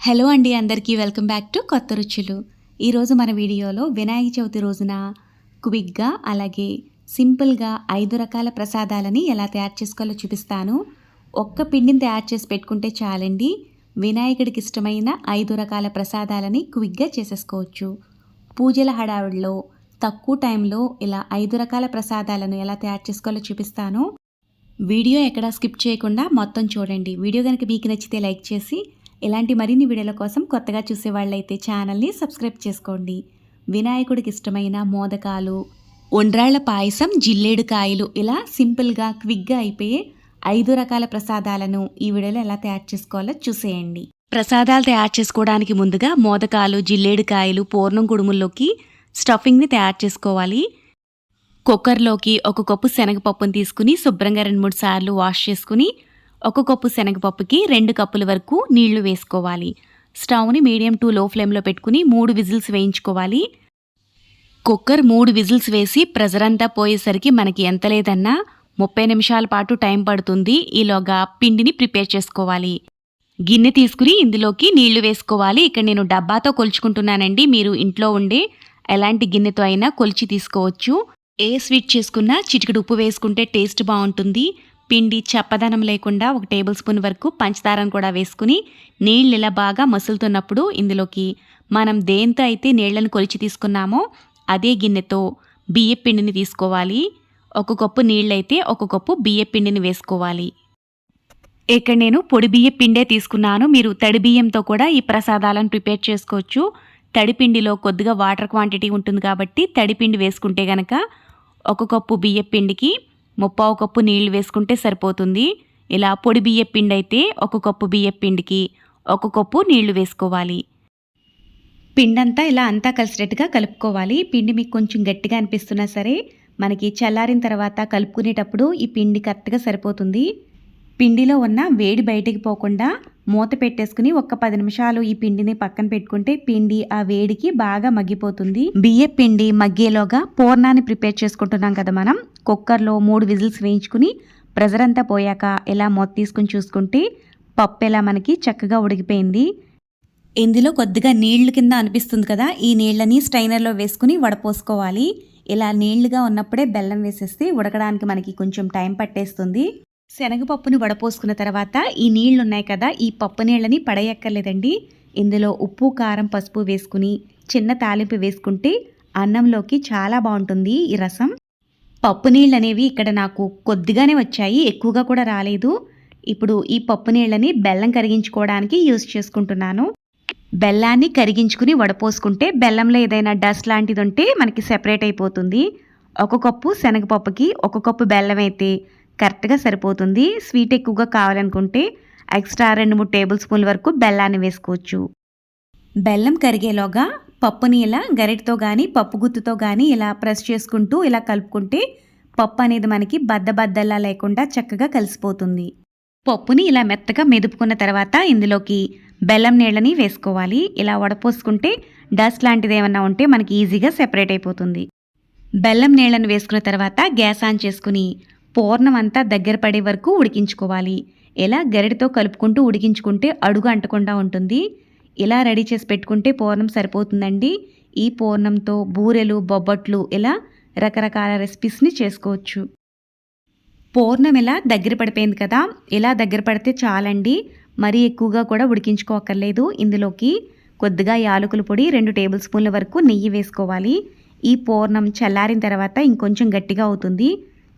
Hello అండి అందరికీ welcome back to కొత్త రుచులు. ఈరోజు మన వీడియోలో వినాయక చవితి రోజున క్విక్గా అలాగే సింపుల్గా ఐదు రకాల ప్రసాదాలని ఎలా తయారు చేసుకోవాలో చూపిస్తాను. ఒక్క పిండిని తయారు చేసి పెట్టుకుంటే చాలండి. వినాయకుడికి ఇష్టమైన ఐదు రకాల ప్రసాదాలని క్విక్గా చేసేసుకోవచ్చు. పూజల హడావిడిలో తక్కువ టైంలో ఇలా ఐదు రకాల ప్రసాదాలను ఎలా తయారు చేసుకోవాలో చూపిస్తాను. వీడియో ఎక్కడా స్కిప్ చేయకుండా మొత్తం చూడండి. వీడియో కనుక మీకు నచ్చితే లైక్ చేసి ఇలాంటి మరిన్ని వీడియోల కోసం కొత్తగా చూసేవాళ్ళైతే ఛానల్ని సబ్స్క్రైబ్ చేసుకోండి. వినాయకుడికి ఇష్టమైన మోదకాలు ఒండ్రాళ్ళ పాయసం జిల్లేడు కాయలు ఇలా సింపుల్గా క్విక్గా అయిపోయే ఐదు రకాల ప్రసాదాలను ఈ వీడియోలో ఎలా తయారు చేసుకోవాలో చూసేయండి. ప్రసాదాలు తయారు చేసుకోవడానికి ముందుగా మోదకాలు జిల్లేడు కాయలు పూర్ణం కుడుముల్లోకి స్టఫింగ్ని తయారు చేసుకోవాలి. కుక్కర్లోకి ఒక కప్పు శనగపప్పును తీసుకుని శుభ్రంగా రెండు మూడు సార్లు వాష్ చేసుకుని ఒక కప్పు శనగపప్పుకి రెండు కప్పుల వరకు నీళ్ళు వేసుకోవాలి. స్టవ్ని మీడియం టు లో ఫ్లేమ్లో పెట్టుకుని మూడు విజిల్స్ వేయించుకోవాలి. కుక్కర్ మూడు విజిల్స్ వేసి ప్రెజర్ అంతా పోయేసరికి మనకి ఎంత లేదన్నా ముప్పై నిమిషాల పాటు టైం పడుతుంది. ఈలోగా పిండిని ప్రిపేర్ చేసుకోవాలి. గిన్నె తీసుకుని ఇందులోకి నీళ్ళు వేసుకోవాలి. ఇక్కడ నేను డబ్బాతో కొలుచుకుంటున్నానండి. మీరు ఇంట్లో ఉండే ఎలాంటి గిన్నెతో అయినా కొలిచి తీసుకోవచ్చు. ఏ స్వీట్ చేసుకున్నా చిటికడు ఉప్పు వేసుకుంటే టేస్ట్ బాగుంటుంది. పిండి చప్పదనం లేకుండా ఒక టేబుల్ స్పూన్ వరకు పంచదారను కూడా వేసుకుని నీళ్ళు ఇలా బాగా మసులుతున్నప్పుడు ఇందులోకి మనం దేంతో అయితే నీళ్ళను కొలిచి తీసుకున్నామో అదే గిన్నెతో బియ్య పిండిని తీసుకోవాలి. ఒక కప్పు నీళ్ళైతే ఒక కప్పు బియ్య పిండిని వేసుకోవాలి. ఇక్కడ నేను పొడి బియ్య పిండే తీసుకున్నాను. మీరు తడి బియ్యంతో కూడా ఈ ప్రసాదాలను ప్రిపేర్ చేసుకోవచ్చు. తడిపిండిలో కొద్దిగా వాటర్ క్వాంటిటీ ఉంటుంది కాబట్టి తడిపిండి వేసుకుంటే గనక ఒక కప్పు బియ్య పిండికి ముప్పావు కప్పు నీళ్ళు వేసుకుంటే సరిపోతుంది. ఇలా పొడి బియ్యపిండి అయితే ఒక కప్పు బియ్యపిండికి ఒక కప్పు నీళ్ళు వేసుకోవాలి. పిండంతా ఇలా అంతా కలిసినట్టుగా కలుపుకోవాలి. పిండి మీకు కొంచెం గట్టిగా అనిపిస్తున్నా సరే మనకి చల్లారిన తర్వాత కలుపుకునేటప్పుడు ఈ పిండి కరెక్ట్గా సరిపోతుంది. పిండిలో ఉన్న వేడి బయటికి పోకుండా మూత పెట్టేసుకుని ఒక్క పది నిమిషాలు ఈ పిండిని పక్కన పెట్టుకుంటే పిండి ఆ వేడికి బాగా మగ్గిపోతుంది. బియ్య పిండి మగ్గేలోగా పూర్ణాన్ని ప్రిపేర్ చేసుకుంటున్నాం కదా మనం. కుక్కర్లో మూడు విజిల్స్ వేయించుకుని ప్రెజర్ అంతా పోయాక ఇలా మూత తీసుకుని చూసుకుంటే పప్పు ఎలా మనకి చక్కగా ఉడికిపోయింది. ఇందులో కొద్దిగా నీళ్ళు కింద అనిపిస్తుంది కదా ఈ నీళ్ళని స్ట్రైనర్లో వేసుకుని వడపోసుకోవాలి. ఇలా నీళ్ళుగా ఉన్నప్పుడే బెల్లం వేసేస్తే ఉడకడానికి మనకి కొంచెం టైం పట్టేస్తుంది. శనగపప్పును వడపోసుకున్న తర్వాత ఈ నీళ్ళు ఉన్నాయి కదా ఈ పప్పు నీళ్ళని పడేయక్కర్లేదండి. ఇందులో ఉప్పు కారం పసుపు వేసుకుని చిన్న తాలింపు వేసుకుంటే అన్నంలోకి చాలా బాగుంటుంది ఈ రసం. పప్పు నీళ్ళు అనేవి ఇక్కడ నాకు కొద్దిగానే వచ్చాయి ఎక్కువగా కూడా రాలేదు. ఇప్పుడు ఈ పప్పు నీళ్ళని బెల్లం కరిగించుకోవడానికి యూజ్ చేసుకుంటున్నాను. బెల్లాన్ని కరిగించుకుని వడపోసుకుంటే బెల్లంలో ఏదైనా డస్ట్ లాంటిది ఉంటే మనకి సెపరేట్ అయిపోతుంది. ఒక కప్పు శనగపప్పుకి ఒక కప్పు బెల్లం అయితే కరెక్ట్గా సరిపోతుంది. స్వీట్ ఎక్కువగా కావాలనుకుంటే ఎక్స్ట్రా రెండు మూడు టేబుల్ స్పూన్ల వరకు బెల్లాన్ని వేసుకోవచ్చు. బెల్లం కరిగేలోగా పప్పుని ఇలా గరిటతో కానీ పప్పు గుత్తుతో కానీ ఇలా ప్రెస్ చేసుకుంటూ ఇలా కలుపుకుంటే పప్పు అనేది మనకి బద్దబద్దల్లా లేకుండా చక్కగా కలిసిపోతుంది. పప్పుని ఇలా మెత్తగా మెదుపుకున్న తర్వాత ఇందులోకి బెల్లం నీళ్ళని వేసుకోవాలి. ఇలా వడపోసుకుంటే డస్ట్ లాంటిది ఏమన్నా ఉంటే మనకి ఈజీగా సెపరేట్ అయిపోతుంది. బెల్లం నీళ్ళని వేసుకున్న తర్వాత గ్యాస్ ఆన్ చేసుకుని పూర్ణం అంతా దగ్గర పడే వరకు ఉడికించుకోవాలి. ఇలా గరిటతో కలుపుకుంటూ ఉడికించుకుంటే అడుగు అంటకుండా ఉంటుంది. ఇలా రెడీ చేసి పెట్టుకుంటే పూర్ణం సరిపోతుందండి. ఈ పూర్ణంతో బూరెలు బొబ్బట్లు ఇలా రకరకాల రెసిపీస్ని చేసుకోవచ్చు. పూర్ణం ఇలా దగ్గర పడిపోయింది కదా. ఇలా దగ్గర పడితే చాలండి. మరీ ఎక్కువగా కూడా ఉడికించుకోకర్లేదు ఇందులోకి. కొద్దిగా యాలకుల పొడి రెండు టేబుల్ స్పూన్ల వరకు నెయ్యి వేసుకోవాలి. ఈ పూర్ణం చల్లారిన తర్వాత ఇంకొంచెం గట్టిగా అవుతుంది.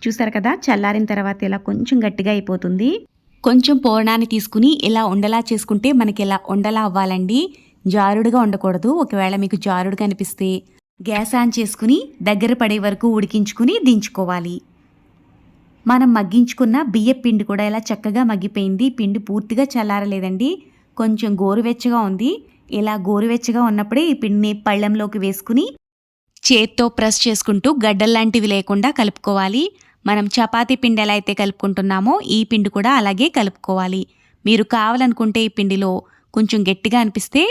చూసారు కదా? చల్లారిన తర్వాత ఇలా కొంచెం గట్టిగా అయిపోతుంది. కొంచెం పూర్ణాన్ని తీసుకుని ఇలా ఉండలా చేసుకుంటే మనకి ఇలా ఉండలా అవ్వాలండి. జారుడుగా ఉండకూడదు. ఒకవేళ మీకు జారుడుగా అనిపిస్తే గ్యాస్ ఆన్ చేసుకుని దగ్గర పడే వరకు ఉడికించుకుని దించుకోవాలి. మనం మగ్గించుకున్న బియ్య పిండి కూడా ఇలా చక్కగా మగ్గిపోయింది. పిండి పూర్తిగా చల్లారలేదండి. కొంచెం గోరువెచ్చగా ఉంది. ఇలా గోరువెచ్చగా ఉన్నప్పుడే ఈ పిండిని పళ్ళెంలోకి వేసుకుని చేత్తో ప్రెస్ చేసుకుంటూ గడ్డల్లాంటివి లేకుండా కలుపుకోవాలి. మనం చపాతీ పిండి ఎలా అయితే కలుపుకుంటున్నామో ఈ పిండి కూడా అలాగే కలుపుకోవాలి. మీరు కావాలనుకుంటే ఈ పిండిలో కొంచెం గట్టిగా అనిపిస్తే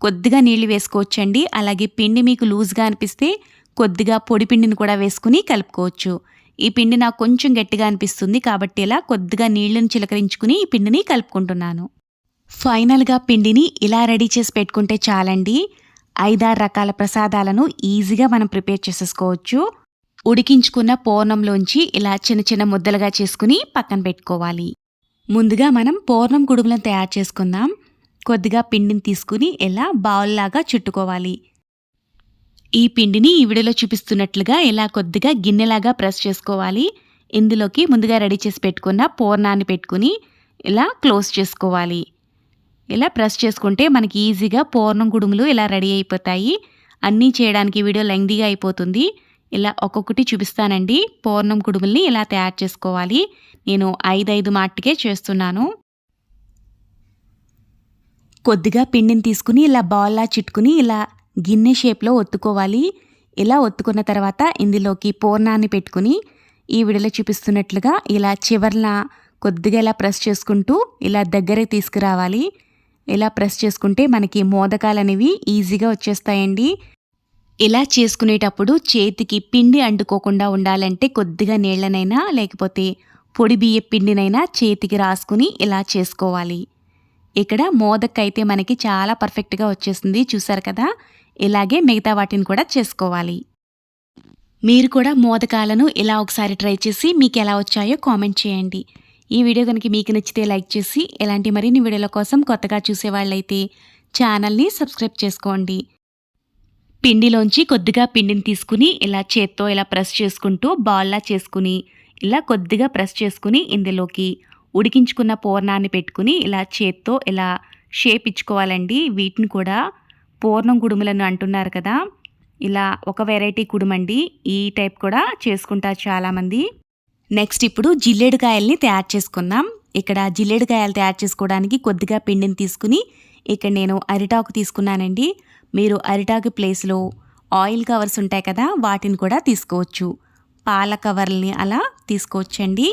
కొద్దిగా నీళ్ళు వేసుకోవచ్చండి. అలాగే పిండి మీకు లూజ్గా అనిపిస్తే కొద్దిగా పొడి పిండిని కూడా వేసుకుని కలుపుకోవచ్చు. ఈ పిండి నాకు కొంచెం గట్టిగా అనిపిస్తుంది కాబట్టి ఇలా కొద్దిగా నీళ్ళను చిలకరించుకుని ఈ పిండిని కలుపుకుంటున్నాను. ఫైనల్గా పిండిని ఇలా రెడీ చేసి పెట్టుకుంటే చాలండి. ఐదారు రకాల ప్రసాదాలను ఈజీగా మనం ప్రిపేర్ చేసేసుకోవచ్చు. ఉడికించుకున్న పూర్ణంలోంచి ఇలా చిన్న చిన్న ముద్దలుగా చేసుకుని పక్కన పెట్టుకోవాలి. ముందుగా మనం పూర్ణం గుడుములను తయారు చేసుకుందాం. కొద్దిగా పిండిని తీసుకుని ఇలా బౌల్లాగా చుట్టుకోవాలి. ఈ పిండిని ఈ వీడియోలో చూపిస్తున్నట్లుగా ఇలా కొద్దిగా గిన్నెలాగా ప్రెస్ చేసుకోవాలి. ఇందులోకి ముందుగా రెడీ చేసి పెట్టుకున్న పూర్ణాన్ని పెట్టుకుని ఇలా క్లోజ్ చేసుకోవాలి. ఇలా ప్రెస్ చేసుకుంటే మనకి ఈజీగా పూర్ణం గుడుములు ఇలా రెడీ అయిపోతాయి. అన్నీ చేయడానికి వీడియో లెంగ్దీగా అయిపోతుంది. ఇలా ఒక్కొక్కటి చూపిస్తానండి. పూర్ణం కుడుముల్ని ఇలా తయారు చేసుకోవాలి. నేను ఐదైదు మాటికే చేస్తున్నాను. కొద్దిగా పిండిని తీసుకుని ఇలా బాల్లా చుట్టుకుని ఇలా గిన్నె షేప్లో ఒత్తుకోవాలి. ఇలా ఒత్తుకున్న తర్వాత ఇందులోకి పూర్ణాన్ని పెట్టుకుని ఈ వీడియోలో చూపిస్తున్నట్లుగా ఇలా చివర్న కొద్దిగా ఇలా ప్రెస్ చేసుకుంటూ ఇలా దగ్గరికి తీసుకురావాలి. ఇలా ప్రెస్ చేసుకుంటే మనకి మోదకాలు అనేవి ఈజీగా వచ్చేస్తాయండి. ఇలా చేసుకునేటప్పుడు చేతికి పిండి అంటుకోకుండా ఉండాలంటే కొద్దిగా నీళ్ళనైనా లేకపోతే పొడి బియ్య పిండినైనా చేతికి రాసుకుని ఇలా చేసుకోవాలి. ఇక్కడ మోదక్ అయితే మనకి చాలా పర్ఫెక్ట్గా వచ్చేసింది చూసారు కదా? ఇలాగే మిగతా వాటిని కూడా చేసుకోవాలి. మీరు కూడా మోదకాలను ఇలా ఒకసారి ట్రై చేసి మీకు ఎలా వచ్చాయో కామెంట్ చేయండి. ఈ వీడియో కనుక మీకు నచ్చితే లైక్ చేసి ఇలాంటి మరిన్ని వీడియోల కోసం కొత్తగా చూసేవాళ్ళైతే ఛానల్ని సబ్స్క్రైబ్ చేసుకోండి. పిండిలోంచి కొద్దిగా పిండిని తీసుకుని ఇలా చేత్తో ఇలా ప్రెస్ చేసుకుంటూ బాల్లా చేసుకుని ఇలా కొద్దిగా ప్రెస్ చేసుకుని ఇందులోకి ఉడికించుకున్న పూర్ణాన్ని పెట్టుకుని ఇలా చేత్తో ఇలా షేప్ ఇచ్చుకోవాలండి వీటిని కూడా పూర్ణం కుడుములను అంటున్నారు కదా. ఇలా ఒక వెరైటీ కుడుమండి. ఈ టైప్ కూడా చేసుకుంటారు చాలామంది. నెక్స్ట్ ఇప్పుడు జిల్లేడుకాయల్ని తయారు చేసుకుందాం. ఇక్కడ జిల్లేడుకాయలు తయారు చేసుకోవడానికి కొద్దిగా పిండిని తీసుకుని ఇక్కడ నేను అరిటాకు తీసుకున్నానండి. మీరు అరిటాకు ప్లేస్లో ఆయిల్ కవర్స్ ఉంటాయి కదా వాటిని కూడా తీసుకోవచ్చు. పాల కవర్ని అలా తీసుకోవచ్చండి.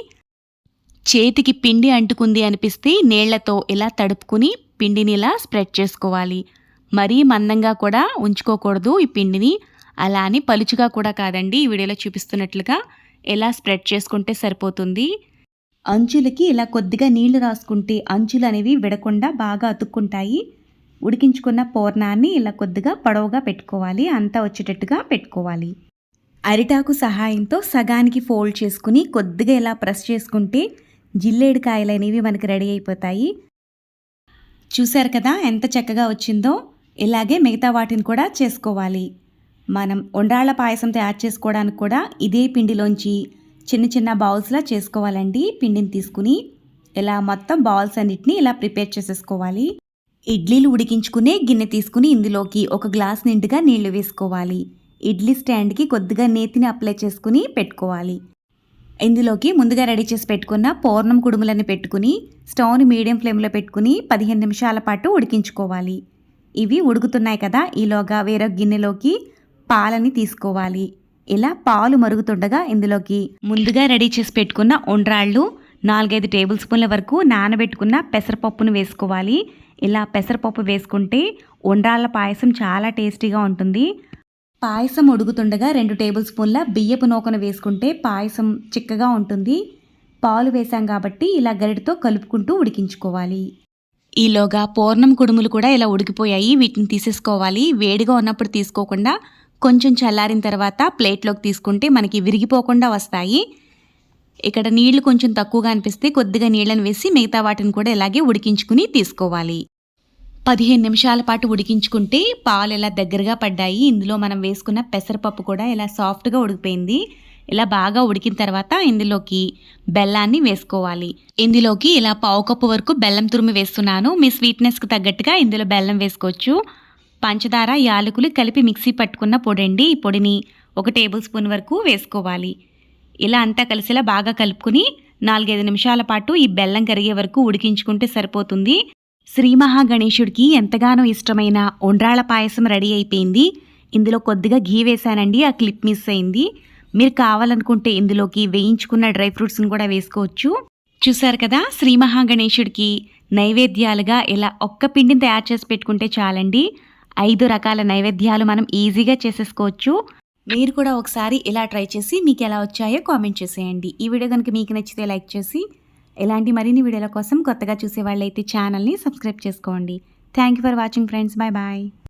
చేతికి పిండి అంటుకుంది అనిపిస్తే నీళ్ళతో ఇలా తడుపుకుని పిండిని ఇలా స్ప్రెడ్ చేసుకోవాలి. మరీ మందంగా కూడా ఉంచుకోకూడదు ఈ పిండిని. అలా అని పలుచుగా కూడా కాదండి ఈ వీడియోలో చూపిస్తున్నట్లుగా ఎలా స్ప్రెడ్ చేసుకుంటే సరిపోతుంది. అంచులకి ఇలా కొద్దిగా నీళ్ళు రాసుకుంటే అంచులు అనేవి విడకుండా బాగా అతుక్కుంటాయి. ఉడికించుకున్న పూర్ణాన్ని ఇలా కొద్దిగా పొడవుగా పెట్టుకోవాలి. అంతా వచ్చేటట్టుగా పెట్టుకోవాలి. అరిటాకు సహాయంతో సగానికి ఫోల్డ్ చేసుకుని కొద్దిగా ఇలా ప్రెస్ చేసుకుంటే జిల్లేడుకాయలు అనేవి మనకి రెడీ అయిపోతాయి. చూశారు కదా ఎంత చక్కగా వచ్చిందో? ఇలాగే మిగతా వాటిని కూడా చేసుకోవాలి. మనం ఉండ్రాళ్ళ పాయసం తయారు చేసుకోవడానికి కూడా ఇదే పిండిలోంచి చిన్న చిన్న బౌల్స్లా చేసుకోవాలండి. పిండిని తీసుకుని ఇలా మొత్తం బౌల్స్ అన్నిటిని ఇలా ప్రిపేర్ చేసేసుకోవాలి. ఇడ్లీలు ఉడికించుకునే గిన్నె తీసుకుని ఇందులోకి ఒక గ్లాస్ నిండుగా నీళ్ళు వేసుకోవాలి. ఇడ్లీ స్టాండ్కి కొద్దిగా నేతిని అప్లై చేసుకుని పెట్టుకోవాలి. ఇందులోకి ముందుగా రెడీ చేసి పెట్టుకున్న పూర్ణం కుడుములని పెట్టుకుని స్టవ్ని మీడియం ఫ్లేమ్లో పెట్టుకుని పదిహేను నిమిషాల పాటు ఉడికించుకోవాలి. ఇవి ఉడుకుతున్నాయి కదా ఈలోగా వేరొక గిన్నెలోకి పాలని తీసుకోవాలి. ఇలా పాలు మరుగుతుండగా ఇందులోకి ముందుగా రెడీ చేసి పెట్టుకున్న ఉండ్రాళ్ళు నాలుగైదు టేబుల్ స్పూన్ల వరకు నానబెట్టుకున్న పెసరపప్పును వేసుకోవాలి. ఇలా పెసరపప్పు వేసుకుంటే ఉండ్రాళ్ళ పాయసం చాలా టేస్టీగా ఉంటుంది. పాయసం ఉడుకుతుండగా రెండు టేబుల్ స్పూన్ల బియ్యపు నూకను వేసుకుంటే పాయసం చిక్కగా ఉంటుంది. పాలు వేసాం కాబట్టి ఇలా గరిటతో కలుపుకుంటూ ఉడికించుకోవాలి. ఈలోగా పూర్ణం కుడుములు కూడా ఇలా ఉడికిపోయాయి. వీటిని తీసేసుకోవాలి. వేడిగా ఉన్నప్పుడు తీసుకోకుండా కొంచెం చల్లారిన తర్వాత ప్లేట్లోకి తీసుకుంటే మనకి విరిగిపోకుండా వస్తాయి. ఇక్కడ నీళ్ళు కొంచెం తక్కువగా అనిపిస్తే కొద్దిగా నీళ్ళని వేసి మిగతా వాటిని కూడా ఇలాగే ఉడికించుకుని తీసుకోవాలి. పదిహేను నిమిషాల పాటు ఉడికించుకుంటే పాలు ఇలా దగ్గరగా పడ్డాయి ఇందులో మనం వేసుకున్న పెసరపప్పు కూడా ఇలా సాఫ్ట్గా ఉడికిపోయింది. ఇలా బాగా ఉడికిన తర్వాత ఇందులోకి బెల్లాన్ని వేసుకోవాలి. ఇందులోకి ఇలా పావు కప్పు వరకు బెల్లం తురుము వేస్తున్నాను. మీ స్వీట్నెస్కి తగ్గట్టుగా ఇందులో బెల్లం వేసుకోవచ్చు. పంచదార యాలకులు కలిపి మిక్సీ పట్టుకున్న పొడండి. ఈ పొడిని ఒక టేబుల్ స్పూన్ వరకు వేసుకోవాలి. ఇలా అంతా కలిసిలా బాగా కలుపుకుని నాలుగైదు నిమిషాల పాటు ఈ బెల్లం కరిగే వరకు ఉడికించుకుంటే సరిపోతుంది. శ్రీ మహాగణేశుడికి ఎంతగానో ఇష్టమైన ఒండ్రాళ్ళ పాయసం రెడీ అయిపోయింది. ఇందులో కొద్దిగా ఘీ వేశానండి ఆ క్లిప్ మిస్ అయింది. మీరు కావాలనుకుంటే ఇందులోకి వేయించుకున్న డ్రై ఫ్రూట్స్ని కూడా వేసుకోవచ్చు. చూసారు కదా శ్రీ మహాగణేశుడికి నైవేద్యాలుగా ఇలా ఒక్క పిండిని తయారు చేసి పెట్టుకుంటే చాలండి. ఐదు రకాల నైవేద్యాలు మనం ఈజీగా చేసేసుకోవచ్చు. మీరు కూడా ఒకసారి ఇలా ట్రై చేసి మీకు ఎలా వచ్చాయో కామెంట్ చేసేయండి. ఈ వీడియో కనుక మీకు నచ్చితే లైక్ చేసి ఇలాంటి మరిన్ని వీడియోల కోసం కొత్తగా చూసే వాళ్ళైతే ఛానల్ని సబ్స్క్రైబ్ చేసుకోండి. Thank you for watching friends bye bye